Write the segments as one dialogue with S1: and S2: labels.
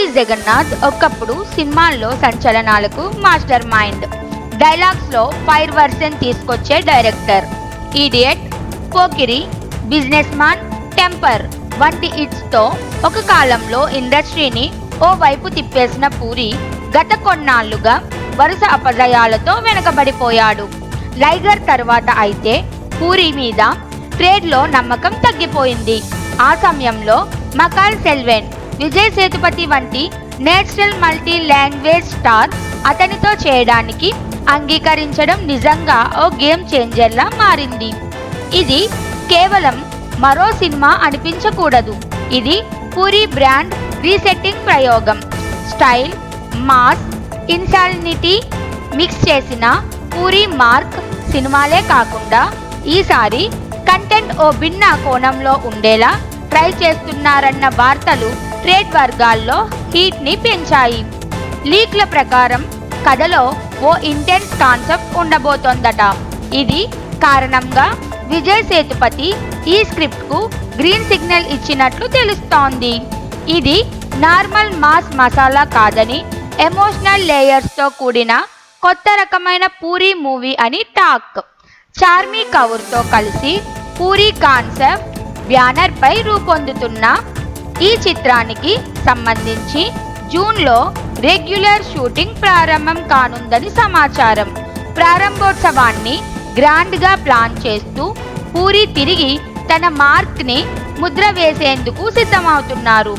S1: పూరి జగన్నాథ్ ఒకప్పుడు సినిమాల్లో సంచలనాలకు మాస్టర్ మైండ్. డైలాగ్స్లో ఫైర్ వర్షన్ తీసుకొచ్చే director. Idiot Pokiri Businessman Temper వంటి ఇట్స్తో ఒక కాలంలో ఇండస్ట్రీని ఓ వైపు తిప్పేసిన పూరి గత కొన్నాళ్ళుగా వరుస అపజయాలతో వెనకబడిపోయాడు. లైగర్ తర్వాత అయితే పూరి మీద ట్రేడ్లో నమ్మకం తగ్గిపోయింది. ఆ సమయంలో మకాల్ సెల్వెన్ విజయ్ సేతుపతి వంటి నేషనల్ మల్టీ లాంగ్వేజ్ స్టార్ అతనితో చేయడానికి అంగీకరించడం నిజంగా ఓ గేమ్ చేంజర్లా మారింది. ఇది కేవలం మరో సినిమా అనిపించకూడదు. ఇది పూరి బ్రాండ్ రీసెట్టింగ్ ప్రయోగం. స్టైల్ మాస్ ఇన్సాలినిటీ మిక్స్ చేసిన పూరి మార్క్ సినిమాలే కాకుండా ఈసారి కంటెంట్ ఓ భిన్న కోణంలో ఉండేలా ట్రై చేస్తున్నారన్న వార్తలు ట్రేడ్ వర్గాల్లో హీట్ని పెంచాయి. లీక్ల ప్రకారం కథలో ఓ ఇంటెన్స్ కాన్సెప్ట్ ఉండబోతోందట. ఇది కారణంగా విజయ్ సేతుపతి ఈ స్క్రిప్ట్కు గ్రీన్ సిగ్నల్ ఇచ్చినట్లు తెలుస్తోంది. ఇది నార్మల్ మాస్ మసాలా కాదని ఎమోషనల్ లేయర్స్తో కూడిన కొత్త రకమైన పూరి మూవీ అని టాక్. చార్మీ కౌర్తో కలిసి పూరి కాన్సెప్ట్ బ్యానర్పై రూపొందుతున్న ఈ చిత్రానికి సంబంధించి జూన్లో రెగ్యులర్ షూటింగ్ ప్రారంభం కానుందని సమాచారం. ప్రారంభోత్సవాన్ని గ్రాండ్గా ప్లాన్ చేస్తూ పూరి తిరిగి తన మార్క్ని ముద్ర వేసేందుకు సిద్ధమవుతున్నారు.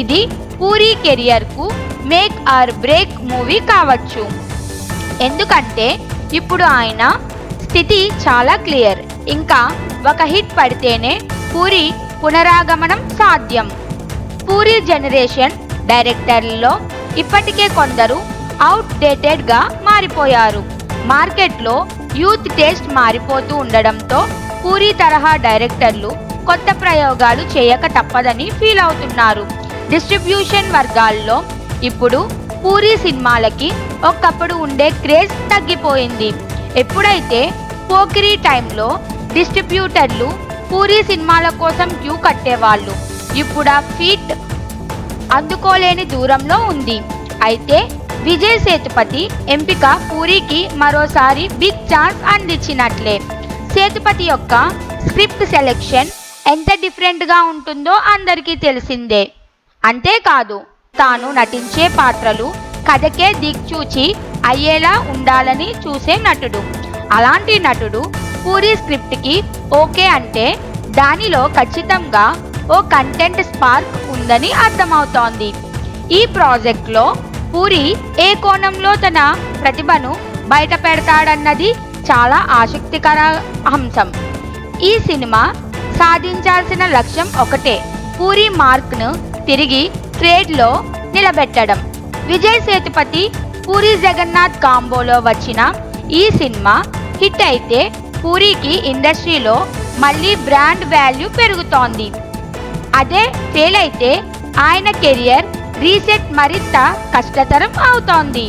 S1: ఇది పూరి కెరియర్కు మేక్ ఆర్ బ్రేక్ మూవీ కావచ్చు. ఎందుకంటే ఇప్పుడు ఆయన స్థితి చాలా క్లియర్. ఇంకా ఒక హిట్ పడితేనే పూరి పునరాగమనం సాధ్యం. పూరి జనరేషన్ డైరెక్టర్లలో ఇప్పటికే కొందరు అవుట్ డేటెడ్గా మారిపోయారు. మార్కెట్లో యూత్ టేస్ట్ మారిపోతూ ఉండడంతో పూరి తరహా డైరెక్టర్లు కొత్త ప్రయోగాలు చేయక తప్పదని ఫీల్ అవుతున్నారు. డిస్ట్రిబ్యూషన్ వర్గాల్లో ఇప్పుడు పూరి సినిమాలకి ఒకప్పుడు ఉండే క్రేజ్ తగ్గిపోయింది. ఎప్పుడైతే పోకిరి టైంలో డిస్ట్రిబ్యూటర్లు పూరి సినిమాల కోసం క్యూ కట్టేవాళ్ళు ఇప్పుడు ఆ ఫీట్ అందుకోలేని దూరంలో ఉంది. అయితే విజయ్ సేతుపతి ఎంపిక పూరికి మరోసారి బిగ్ ఛాన్స్ అందించినట్లే. సేతుపతి యొక్క స్క్రిప్ట్ సెలెక్షన్ ఎంత డిఫరెంట్గా ఉంటుందో అందరికీ తెలిసిందే. అంతేకాదు తాను నటించే పాత్రలు కథకే దిక్చూచి అయ్యేలా ఉండాలని చూసే నటుడు. అలాంటి నటుడు పూరి స్క్రిప్ట్కి ఓకే అంటే దానిలో ఖచ్చితంగా ఓ కంటెంట్ స్పార్క్ ఉందని అర్థమవుతోంది. ఈ ప్రాజెక్ట్లో పూరి ఏ కోణంలో తన ప్రతిభను బయట పెడతాడన్నది చాలా ఆసక్తికర అంశం. ఈ సినిమా సాధించాల్సిన లక్ష్యం ఒకటే పూరి మార్క్ను తిరిగి ట్రేడ్లో నిలబెట్టడం. విజయ్ సేతుపతి పూరి జగన్నాథ్ కాంబోలో వచ్చిన ఈ సినిమా హిట్ అయితే పూరికి ఇండస్ట్రీలో మళ్ళీ బ్రాండ్ వాల్యూ పెరుగుతోంది. అదే ఫెయిల్ అయితే ఆయన కెరియర్ రీసెట్ మరింత కష్టతరం అవుతోంది.